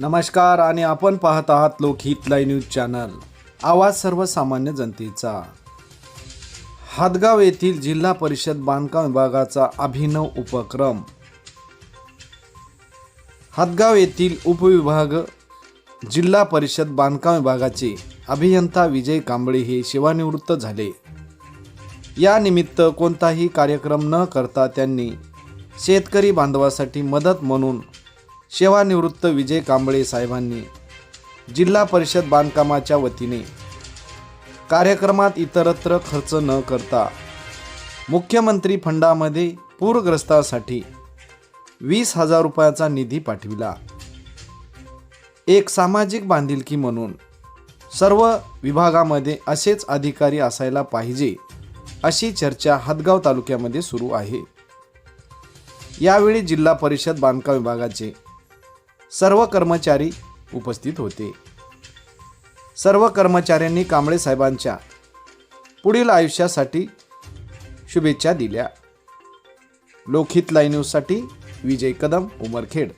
नमस्कार आणि आपण पाहत आहात लोकहित लाईव्ह न्यूज चॅनल. आवाज सर्वसामान्य जनतेचा. हादगाव येथील जिल्हा परिषद बांधकाम विभागाचा अभिनव उपक्रम. हादगाव येथील उपविभाग जिल्हा परिषद बांधकाम विभागाचे अभियंता विजय कांबळे हे सेवानिवृत्त झाले. या निमित्त कोणताही कार्यक्रम न करता त्यांनी शेतकरी बांधवासाठी मदत म्हणून सेवानिवृत्त विजय कांबळे साहेबांनी जिल्हा परिषद बांधकामाच्या वतीने कार्यक्रमात इतरत्र खर्च न करता मुख्यमंत्री फंडामध्ये पूरग्रस्तासाठी वीस हजार रुपयाचा निधी पाठविला. एक सामाजिक बांधिलकी म्हणून सर्व विभागामध्ये असेच अधिकारी असायला पाहिजे अशी चर्चा हदगाव तालुक्यामध्ये सुरू आहे. यावेळी जिल्हा परिषद बांधकाम विभागाचे सर्व कर्मचारी उपस्थित होते. सर्व कर्मचाऱ्यांनी कांबळे साहेबांच्या पुढील आयुष्यासाठी शुभेच्छा दिल्या. लोकहित लाईन्यूजसाठी विजय कदम उमरखेड.